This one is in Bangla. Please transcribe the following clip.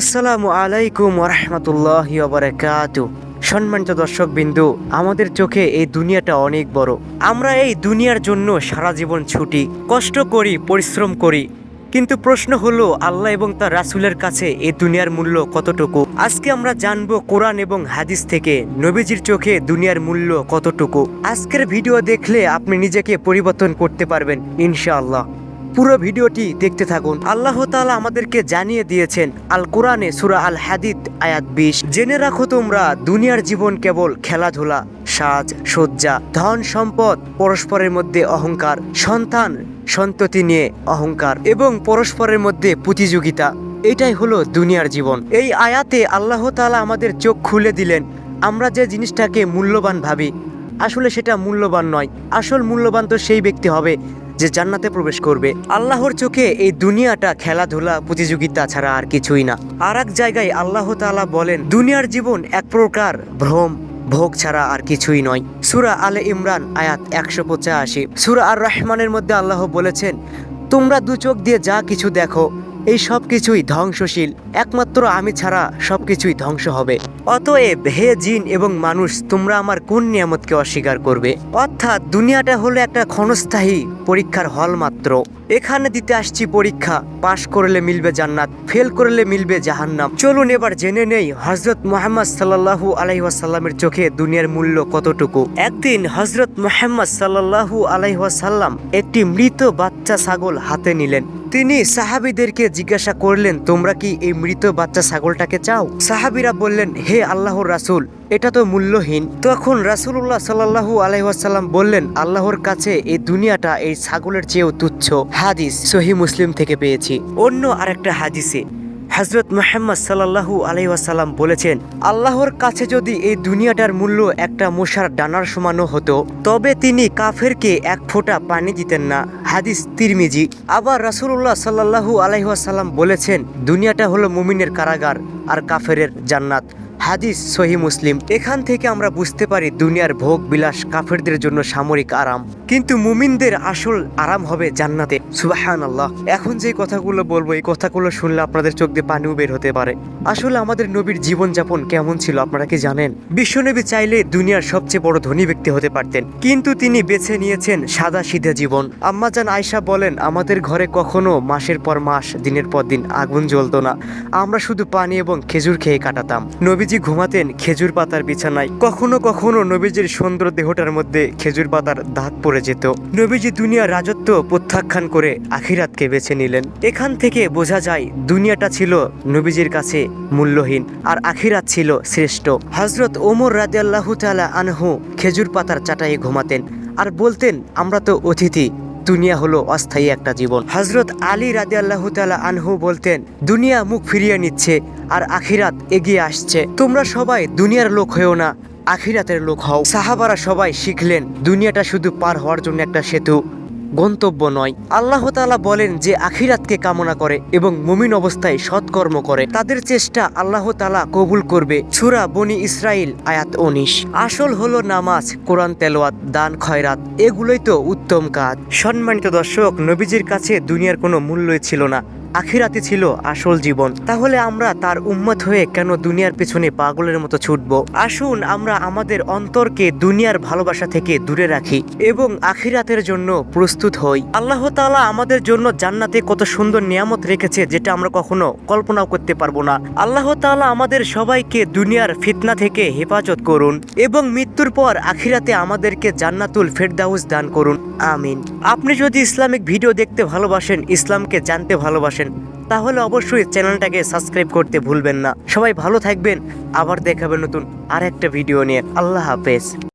আসসালামু আলাইকুম রহমতুল্লাহ বারাকাতু সম্মানিত দর্শক বিন্দু আমাদের চোখে এই দুনিয়াটা অনেক বড়। আমরা এই দুনিয়ার জন্য সারা জীবন ছুটি, কষ্ট করি, পরিশ্রম করি। কিন্তু প্রশ্ন হলো, আল্লাহ এবং তার রাসুলের কাছে এই দুনিয়ার মূল্য কতটুকু? আজকে আমরা জানব কোরআন এবং হাদিস থেকে নবীজির চোখে দুনিয়ার মূল্য কতটুকু। আজকের ভিডিও দেখলে আপনি নিজেকে পরিবর্তন করতে পারবেন, ইনশাআল্লাহ। পুরো ভিডিওটি দেখতে থাকুন। আল্লাহ তালা আমাদেরকে জানিয়ে দিয়েছেন আল কোরআনে সুরা আল হাদিদ আয়াত বিশ, জেনে রাখো তোমরা, দুনিয়ার জীবন কেবল খেলাধুলা, সাজ সজ্জা ধন, সম্পদ, পরস্পরের মধ্যে অহংকার, সন্তান, সন্ততি নিয়ে অহংকার এবং পরস্পরের মধ্যে প্রতিযোগিতা। এটাই হলো দুনিয়ার জীবন। এই আয়াতে আল্লাহ তালা আমাদের চোখ খুলে দিলেন, আমরা যে জিনিসটাকে মূল্যবান ভাবি, আসলে সেটা মূল্যবান নয়। আসল মূল্যবান তো সেই ব্যক্তি হবে যে জান্নাতে প্রবেশ করবে। আল্লাহর চোখে এই দুনিয়াটা খেলাধুলা, প্রতিযোগিতা ছাড়া আর কিছুই না। আর এক জায়গায় আল্লাহ তালা বলেন, দুনিয়ার জীবন এক প্রকার ভ্রম, ভোগ ছাড়া আর কিছুই নয়। সুরা আলে ইমরান, আয়াত একশো পঁচাশি। সুরা আর রহমানের মধ্যে আল্লাহ বলেছেন, তোমরা দু চোখ দিয়ে যা কিছু দেখো এই সব কিছুই ধ্বংসশীল। একমাত্র আমি ছাড়া সব কিছুই ধ্বংস হবে। অতএব হে জিন এবং মানুষ, তোমরা আমার কোন নিয়ামতকে অস্বীকার করবে? অর্থাৎ দুনিয়াটা হলো একটা ক্ষণস্থায়ী পরীক্ষার হল মাত্র। এখানে দিতে আসছি পরীক্ষা। পাশ করলে মিলবে জান্নাত, ফেল করলে মিলবে জাহান্নাম। চলুন এবার জেনে নেই হজরত মোহাম্মদ সাল্লাহু আলাইহাসাল্লামের চোখে দুনিয়ার মূল্য কতটুকু। একদিন হজরত মোহাম্মদ সাল্লাহু আলাইহাসাল্লাম একটি মৃত বাচ্চা ছাগল হাতে নিলেন। তিনি সাহাবিদেরকে জিজ্ঞাসা করলেন, তোমরা কি এই মৃত বাচ্চা ছাগলটাকে চাও? সাহাবিরা বললেন, হে আল্লাহর রাসুল, এটা তো মূল্যহীন। তখন রাসুল্লাহ সাল্লাল্লাহু আলহাম বললেন, আল্লাহর কাছে এই দুনিয়াটা এই ছাগলের চেয়েও তুচ্ছ। হাদিস সহি মুসলিম থেকে পেয়েছি। অন্য আরেকটা হাদিসে হজরত মোহাম্মদ সাল্লাহু আলাইসাল্লাম বলেছেন, আল্লাহর কাছে যদি এই দুনিয়াটার মূল্য একটা মশার ডানার সমানো হতো, তবে তিনি কাফেরকে এক ফোঁটা পানি দিতেন না। হাদিস তিরমিজি। আবার রাসুল্লাহ সাল্লাহু আলাইসাল্লাম বলেছেন, দুনিয়াটা হলো মুমিনের কারাগার আর কাফেরের জান্নাত। হাদিস সহি মুসলিম। এখান থেকে আমরা বুঝতে পারি দুনিয়ার ভোগ বিলাস কাফেরদের জন্য সামরিক আরাম। কিন্তু মুমিনদের আসল আরাম হবে জান্নাতে। সুবাহান আল্লাহ এখন যে কথাগুলো বলব, এই কথাগুলো শুনলে আপনাদের চোখ দিয়ে পানিও বের হতে পারে। আসলে আমাদের নবীর জীবনযাপন কেমন ছিল, আপনারা কি জানেন? বিশ্বনবী চাইলে দুনিয়ার সবচেয়ে বড় ধনী ব্যক্তি হতে পারতেন। কিন্তু তিনি বেছে নিয়েছেন সাদা সিধে জীবন। আম্মাজান আয়সা বলেন, আমাদের ঘরে কখনো মাসের পর মাস, দিনের পর দিন আগুন জ্বলতো না। আমরা শুধু পানি এবং খেজুর খেয়ে কাটাতাম। নবীজি ঘুমাতেন খেজুর পাতার বিছানায়। কখনো কখনো নবীজির সুন্দর দেহটার মধ্যে খেজুর পাতার দাঁত পড়ে যেত। নবীজি দুনিয়ার রাজত্ব প্রত্যাখ্যান করে আখিরাতকে বেছে নিলেন। এখান থেকে বোঝা যায়, দুনিয়াটা ছিল নবীজির কাছে মূল্যহীন আর আখিরাত ছিল শ্রেষ্ঠ। হজরত ওমর রাদিয়াল্লাহু তাআলা আনহু খেজুর পাতার চাটায়ে ঘুমাতেন। আর বলতেন, আমরা তো অতিথি দুনিয়া হলো অস্থায়ী একটা জীবন। হজরত আলী রাজি আল্লাহ আনহু বলতেন, দুনিয়া মুখ ফিরিয়ে নিচ্ছে আর আখিরাত এগিয়ে আসছে। তোমরা সবাই দুনিয়ার লোক হয়েও না, আখিরাতের লোক হও। সাহাবারা সবাই শিখলেন, দুনিয়াটা শুধু পার হওয়ার জন্য একটা সেতু। গন্তব্য নয়। আল্লাহ তালা বলেন যে আখিরাতকে কামনা করে এবং মুমিন অবস্থায় সৎকর্ম করে। তাদের চেষ্টা আল্লাহ তালা কবুল করবে। ছুরা বনি ইসরাইল আয়াত উনিশ। আসল হলো নামাজ, কোরআন তেলোয়াত দান, খয়রাত। এগুলোই তো উত্তম কাজ। সম্মানিত দর্শক, নবীজির কাছে দুনিয়ার কোনো মূল্যই ছিল না। আখিরাতে ছিল আসল জীবন। তাহলে আমরা তার উম্মত হয়ে কেন দুনিয়ার পেছনে পাগলের মতো ছুটব? আসুন আমরা আমাদের অন্তরকে দুনিয়ার ভালোবাসা থেকে দূরে রাখি এবং আখিরাতের জন্য প্রস্তুত হই। আল্লাহ তাআলা আমাদের জন্য জান্নাতে কত সুন্দর নিয়ামত রেখেছে যেটা আমরা কখনো কল্পনাও করতে পারব না। আল্লাহ তাআলা আমাদের সবাইকে দুনিয়ার ফিতনা থেকে হেফাজত করুন এবং মৃত্যুর পর আখিরাতে আমাদেরকে জান্নাতুল ফেরদাউস দান করুন। আমিন। আপনি যদি ইসলামিক ভিডিও দেখতে ভালোবাসেন, ইসলামকে জানতে ভালোবাসেন তাহলে অবশ্যই চ্যানেলটাকে সাবস্ক্রাইব করতে ভুলবেন না। সবাই ভালো থাকবেন। আবার দেখাবেন নতুন আর একটা ভিডিও নিয়ে। আল্লাহ হাফেজ।